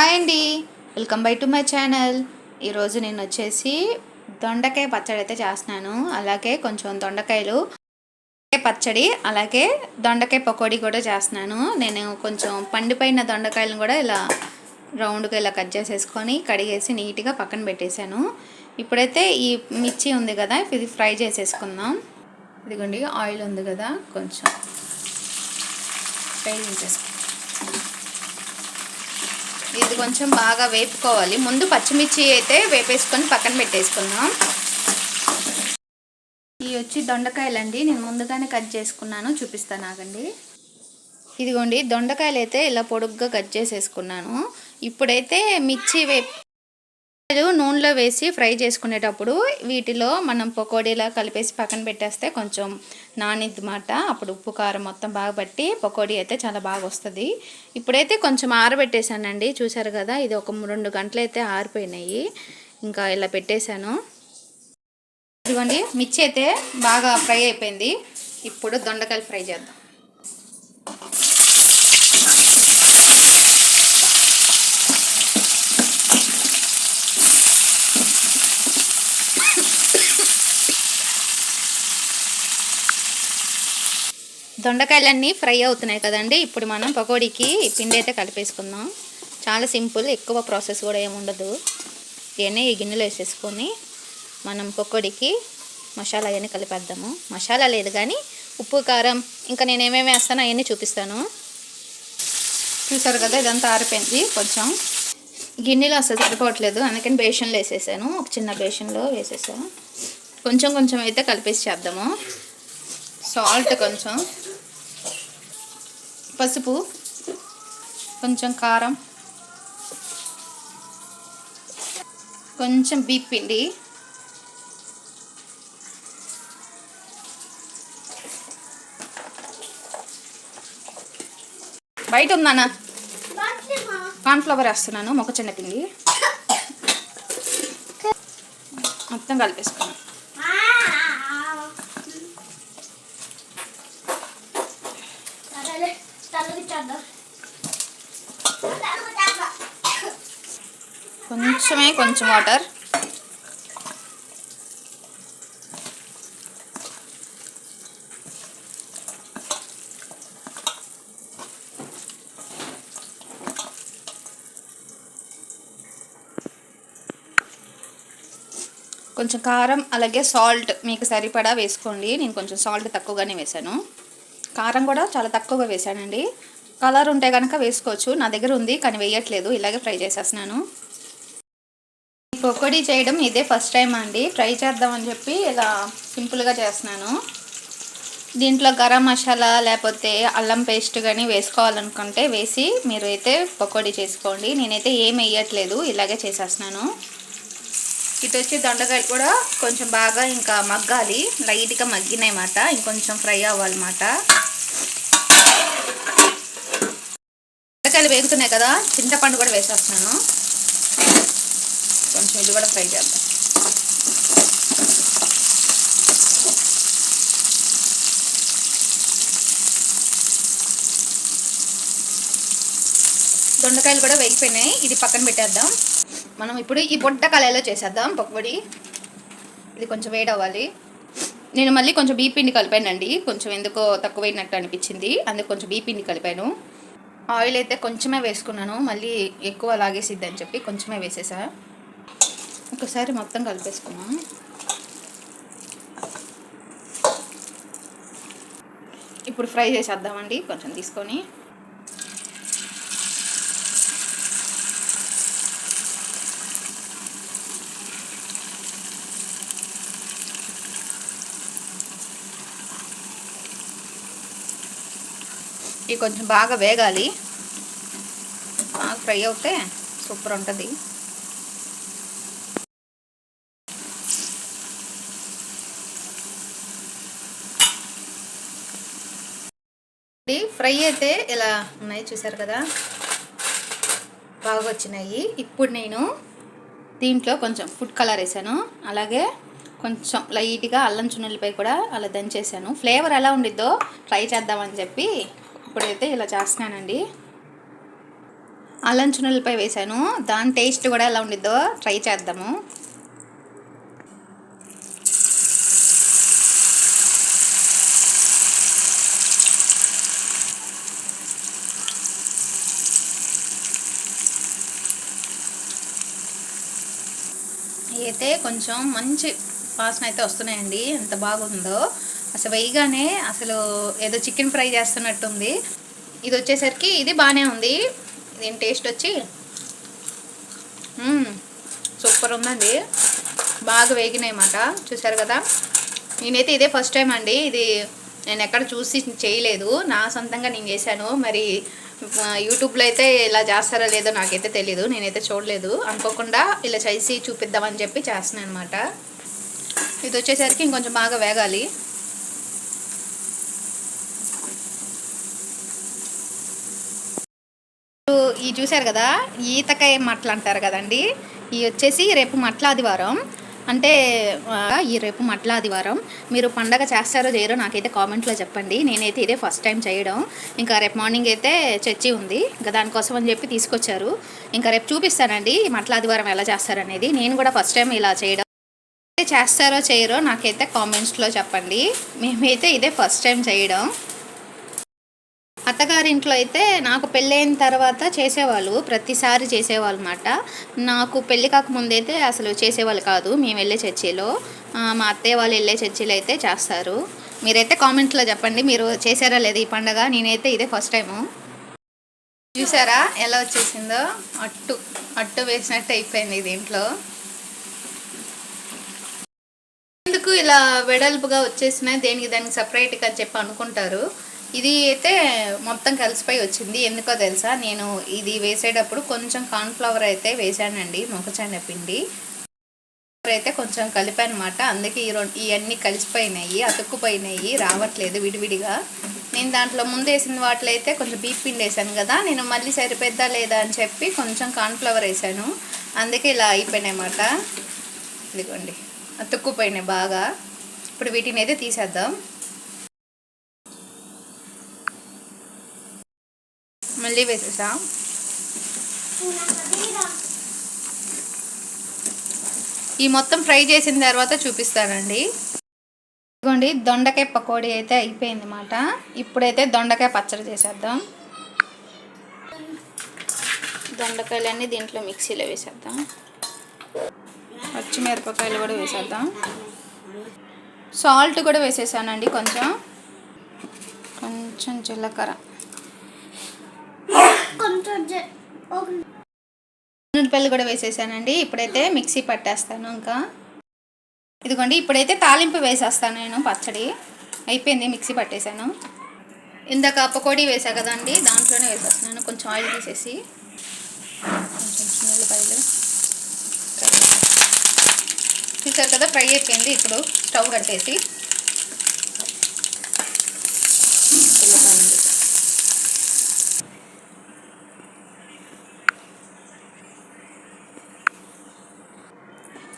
Hi అండి. Welcome by to my channel. ఈరోజు నేను వచ్చేసి దొండకాయ పచ్చడి అయితే చేస్తున్నాను. అలాగే కొంచెం దొండకాయలు పచ్చడి అలాగే దొండకాయ పకోడీ కూడా చేస్తున్నాను. నేను కొంచెం పండిపోయిన దొండకాయలను కూడా ఇలా రౌండ్గా ఇలా కట్ చేసేసుకొని కడిగేసి నీట్గా పక్కన పెట్టేశాను. ఇప్పుడైతే ఈ మిర్చి ఉంది కదా ఇది ఫ్రై చేసేసుకుందాం. ఇదిగోండి ఆయిల్ ఉంది కదా కొంచెం ఫ్రై చేసేసుకుందాం ఇది కొంచెం బాగా వేపుకోవాలి. ముందు పచ్చిమిర్చి అయితే వేపేసుకొని పక్కన పెట్టేసుకుందాం. ఇవి వచ్చి దొండకాయలండి. నేను ముందుగానే కట్ చేసుకున్నాను. చూపిస్తాను ఆగండి. ఇదిగోండి దొండకాయలు అయితే ఇలా పొడుగ్గా కట్ చేసేసుకున్నాను. ఇప్పుడైతే మిర్చి వేపు నూనెలో వేసి ఫ్రై చేసుకునేటప్పుడు వీటిలో మనం పకోడీలా కలిపేసి పక్కన పెట్టేస్తే కొంచెం నానిద్దిమాట. అప్పుడు ఉప్పు కారం మొత్తం బాగా పట్టి పకోడీ అయితే చాలా బాగా వస్తుంది. ఇప్పుడైతే కొంచెం ఆరబెట్టేశానండి. చూసారు కదా ఇది ఒక రెండు గంటలు అయితే ఆరిపోయినాయి. ఇంకా ఇలా పెట్టేశాను. ఇదిగోండి మిర్చి అయితే బాగా ఫ్రై అయిపోయింది. ఇప్పుడు దొండకాయలు ఫ్రై చేద్దాం. దొండకాయలన్నీ ఫ్రై అవుతున్నాయి కదండి. ఇప్పుడు మనం పకోడీకి పిండి అయితే కలిపేసుకుందాం. చాలా సింపుల్ ఎక్కువ ప్రాసెస్ కూడా ఏముండదు ఇవన్నీ ఈ గిన్నెలో వేసేసుకొని మనం పకోడీకి మసాలా అవన్నీ కలిపేద్దాము. మసాలా లేదు కానీ ఉప్పు కారం ఇంకా నేను ఏమేమి వేస్తానో అవన్నీ చూపిస్తాను. చూసారు కదా ఇదంతా ఆరిపోయింది కొంచెం. గిన్నెలో అసలు సరిపోవట్లేదు అందుకని బేషన్లో వేసేసాను. ఒక చిన్న బేషన్లో వేసేసాను కొంచెం కొంచెం అయితే కలిపేసి చేద్దాము. సాల్ట్ కొంచెం. పసుపు కొంచెం కారం కొంచెం బీప్ పిండి బయట ఉందన్న కార్న్ఫ్లవర్ వేస్తున్నాను మొక్కచెన్న పిండి. మొత్తం కలిపేసుకున్నాను. కొంచెమే కొంచెం వాటర్. కొంచెం కారం అలాగే సాల్ట్ మీకు సరిపడా వేసుకోండి. నేను కొంచెం సాల్ట్ తక్కువగానే వేశాను. కారం కూడా చాలా తక్కువగా వేసానండి కలర్ ఉంటే కనుక వేసుకోవచ్చు. నా దగ్గర ఉంది కానీ వేయట్లేదు. ఇలాగే ఫ్రై చేసేస్తున్నాను. పకోడీ చేయడం ఇదే ఫస్ట్ టైం అండి. ట్రై చేద్దామని చెప్పి ఇలా సింపుల్గా చేస్తున్నాను. దీంట్లో గరం మసాలా లేకపోతే అల్లం పేస్ట్ కానీ వేసుకోవాలనుకుంటే వేసి మీరు అయితే పకోడీ చేసుకోండి. నేనైతే ఏం వేయట్లేదు. ఇలాగే చేసేస్తున్నాను. ఇటు వచ్చి దొండకాయలు కూడా కొంచెం బాగా ఇంకా మగ్గాలి. లైట్గా మగ్గినాయి మాట ఇంకొంచెం ఫ్రై అవ్వాలన్నమాట. దొండకాయలు వేగుతున్నాయి కదా చింతపండు కూడా వేసేస్తున్నాను. కొంచెం ఇది కూడా ఫ్రై చేద్దాం. దొండకాయలు కూడా వేగిపోయినాయి. ఇది పక్కన పెట్టేద్దాం. మనం ఇప్పుడు ఈ బొట్ట కళాయిలో చేసేద్దాం పకోడీ. ఇది కొంచెం వేడి అవ్వాలి. నేను మళ్ళీ కొంచెం బీ పిండి కలిపానండి. కొంచెం ఎందుకో తక్కువైనట్టు అనిపించింది. అందుకు కొంచెం బీ పిండి కలిపాను. ఆయిల్ అయితే కొంచెమే వేసుకున్నాను. మళ్ళీ ఎక్కువ లాగేసిద్ది అని చెప్పి కొంచెమే వేసేసా. ఒకసారి మొత్తం కలిపేసుకున్నాం. ఇప్పుడు ఫ్రై చేసేద్దామండి. కొంచెం తీసుకొని. ఇవి కొంచెం బాగా వేగాలి. బాగా ఫ్రై అవుతే సూపర్ ఉంటుంది. ఫ్రై అయితే ఇలా ఉన్నాయి చూసారు కదా? బాగా వచ్చినాయి. ఇప్పుడు నేను దీంట్లో కొంచెం ఫుడ్ కలర్ వేసాను. అలాగే కొంచెం లైట్గా అల్లం చున్నులపై కూడా అలా దంచేసాను. ఫ్లేవర్ ఎలా ఉండిద్దో ట్రై చేద్దామని చెప్పి ఇప్పుడైతే ఇలా చేస్తున్నానండి. అల్లం చున్నులపై వేసాను దాని టేస్ట్ కూడా ఎలా ఉండిద్దో ట్రై చేద్దాము. అయితే కొంచెం మంచి వాసన అయితే వస్తున్నాయండి. ఎంత బాగుందో. అసలు వేయగానే అసలు ఏదో చికెన్ ఫ్రై చేస్తున్నట్టుంది. ఇది వచ్చేసరికి ఇది బాగానే ఉంది. దీని టేస్ట్ వచ్చి? సూపర్ ఉందండి. బాగా వేగినాయి అన్నమాట. చూసారు కదా? నేనైతే ఇదే ఫస్ట్ టైం అండి. ఇది నేను ఎక్కడ చూసి చేయలేదు. నా సొంతంగా నేను చేశాను. మరి యూట్యూబ్లో అయితే ఇలా చేస్తారో లేదో నాకైతే తెలీదు. నేనైతే చూడలేదు. అనుకోకుండా ఇలా చేసి చూపిద్దామని చెప్పి చేస్తున్నాను అనమాట ఇది వచ్చేసరికి ఇంకొంచెం బాగా వేగాలి. ఈ చూశారు కదా ఈతకాయ మట్టలు అంటారు కదండి. ఈ వచ్చేసి రేపు మట్ల ఆదివారం. అంటే ఈ రేపు మట్ల ఆదివారం. మీరు పండగ చేస్తారో చేయరో నాకైతే కామెంట్లో చెప్పండి. నేనైతే ఇదే ఫస్ట్ టైం చేయడం. ఇంకా రేపు మార్నింగ్ అయితే చర్చి ఉంది. ఇంకా దానికోసం అని చెప్పి తీసుకొచ్చారు. ఇంకా రేపు చూపిస్తానండి మట్లాదివారం మట్ల ఆదివారం ఎలా చేస్తారనేది. నేను కూడా ఫస్ట్ టైం ఇలా చేయడం. చేస్తారో చేయరో నాకైతే కామెంట్స్లో చెప్పండి. మేమైతే ఇదే ఫస్ట్ టైం చేయడం. అత్తగారింట్లో అయితే నాకు పెళ్ళైన తర్వాత చేసేవాళ్ళు ప్రతిసారి చేసేవాళ్ళు అనమాట నాకు పెళ్ళి కాకముందు అయితే అసలు చేసేవాళ్ళు కాదు మేము వెళ్ళే చర్చిలో. మా అత్తయ్య వాళ్ళు వెళ్ళే చర్చిలో అయితే చేస్తారు. మీరైతే కామెంట్లో చెప్పండి మీరు చేశారా లేదా ఈ పండగ? నేనైతే ఇదే ఫస్ట్ టైము. చూసారా ఎలా వచ్చేసిందో? అట్టు అట్టు వేసినట్టు అయిపోయింది దీంట్లో. ఎందుకు ఇలా వెడల్పుగా వచ్చేసినా దేనికి దానికి సపరేట్గా చెప్పి అనుకుంటారు. ఇది అయితే మొత్తం కలిసిపోయి వచ్చింది. ఎందుకో తెలుసా? నేను ఇది వేసేటప్పుడు కొంచెం కార్న్ఫ్లవర్ అయితే వేసానండి మొక్కచన్న పిండి అయితే కొంచెం కలిపాను అనమాట అందుకే ఈ రెండు ఇవన్నీ కలిసిపోయినాయి అతుక్కుపోయినాయి రావట్లేదు విడివిడిగా. నేను దాంట్లో ముందు వేసిన వాటిలో అయితే కొంచెం బీప్ పిండి వేసాను కదా నేను మళ్ళీ సరిపోద్దా లేదా అని చెప్పి కొంచెం కార్న్ఫ్లవర్ వేసాను. అందుకే ఇలా అయిపోయినాయి అన్నమాట. ఇదిగోండి అతుక్కుపోయినాయి బాగా. ఇప్పుడు వీటిని అయితే తీసేద్దాం. మళ్ళీ వేసేసా ఈ మొత్తం ఫ్రై చేసిన తర్వాత చూపిస్తానండి. ఇదిగోండి దొండకాయ పకోడీ అయితే అయిపోయింది అనమాట ఇప్పుడైతే దొండకాయ పచ్చడి చేసేద్దాం. దొండకాయలన్నీ దీంట్లో మిక్సీలో వేసేద్దాం. పచ్చిమిరపకాయలు కూడా వేసేద్దాం. సాల్ట్ కూడా వేసేసానండి కొంచెం. కొంచెం జీలకర్ర. ఉల్లిపాయలు కూడా వేసేసానండి. ఇప్పుడైతే మిక్సీ పట్టేస్తాను ఇంకా. ఇదిగోండి ఇప్పుడైతే తాలింపు వేసేస్తాను నేను పచ్చడి. అయిపోయింది మిక్సీ పట్టేశాను ఇందాక పకోడీ వేసా కదండి దాంట్లోనే వేసేస్తున్నాను. కొంచెం ఆయిల్ తీసేసి. కొంచెం ఉల్లిపాయలు చూసారు కదా ఫ్రై అయిపోయింది. ఇప్పుడు స్టవ్ కట్టేసి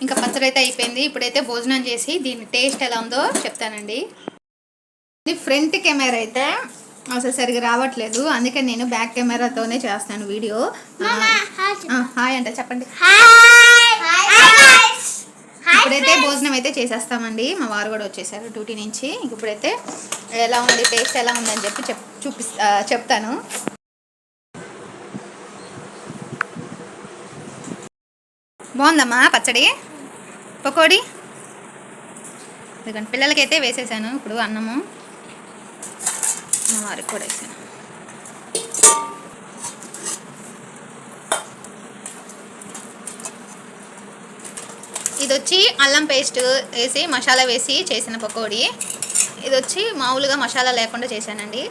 ఇంకా పచ్చడి అయితే అయిపోయింది. ఇప్పుడైతే భోజనం చేసి దీని టేస్ట్ ఎలా ఉందో చెప్తానండి. ఇది ఫ్రంట్ కెమెరా అయితే అసలు సరిగా రావట్లేదు. అందుకే నేను బ్యాక్ కెమెరాతోనే చేస్తాను వీడియో. హాయ్ అంట చెప్పండి. ఇప్పుడైతే భోజనం అయితే చేసేస్తామండి. మా వారు కూడా వచ్చేసారు డ్యూటీ నుంచి. ఇంక ఇప్పుడైతే ఎలా ఉంది టేస్ట్ ఎలా ఉందని చెప్పి చెప్ చెప్తాను. బాగుందమ్మా పచ్చడి? పకోడీ ఎందుకంటే పిల్లలకైతే వేసేసాను. ఇప్పుడు అన్నము వారికి కూడా వేసాను. ఇది వచ్చి అల్లం పేస్ట్ వేసి మసాలా వేసి చేసిన పకోడీ. ఇది వచ్చి మామూలుగా మసాలా లేకుండా చేశానండి.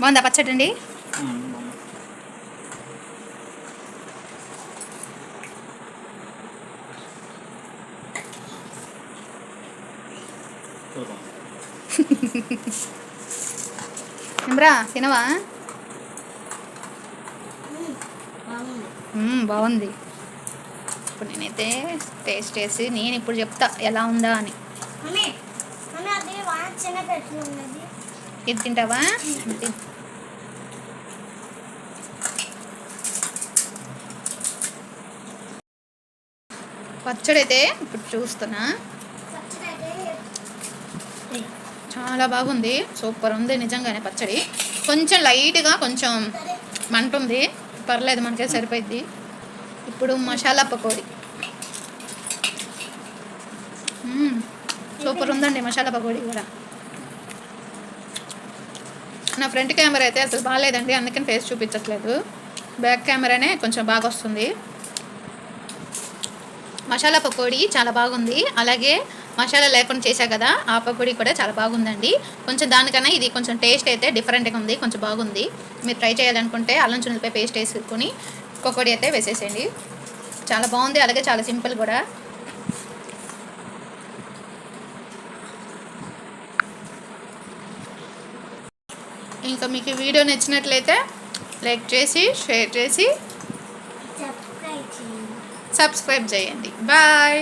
బాగుందా పచ్చడి అండి? ఏమ్రా తినవా? బాగుంది. ఇప్పుడు నేనైతే టేస్ట్ చేసి నేను ఇప్పుడు చెప్తా ఎలా ఉందా అని. ఇది తింటావా? పచ్చడి అయితే ఇప్పుడు చూస్తున్నా. చాలా బాగుంది. సూపర్ ఉంది. నిజంగానే పచ్చడి. కొంచెం లైట్గా కొంచెం మంటుంది పర్లేదు మనకే సరిపోయింది ఇప్పుడు మసాలా పకోడీ. సూపర్ ఉందండి మసాలా పకోడీ కూడా. నా ఫ్రంట్ కెమెరా అయితే అసలు బాగాలేదండి అందుకని ఫేస్ చూపించట్లేదు. బ్యాక్ కెమెరానే కొంచెం బాగా వస్తుంది. మసాలా పకోడీ చాలా బాగుంది. అలాగే మసాలా లేకుండా చేశా కదా ఆ పకోడీ కూడా చాలా బాగుందండి. కొంచెం దానికన్నా ఇది కొంచెం టేస్ట్ అయితే డిఫరెంట్గా ఉంది కొంచెం బాగుంది. మీరు ట్రై చేయాలనుకుంటే అల్లం చున్నులపై పేస్ట్ వేసుకొని పకోడీ అయితే వేసేసేయండి. చాలా బాగుంది అలాగే చాలా సింపుల్ కూడా. ఇంకా మీకు ఈ వీడియో నచ్చినట్లయితే లైక్ చేసి షేర్ చేసి సబ్స్క్రైబ్ చేయండి. బాయ్!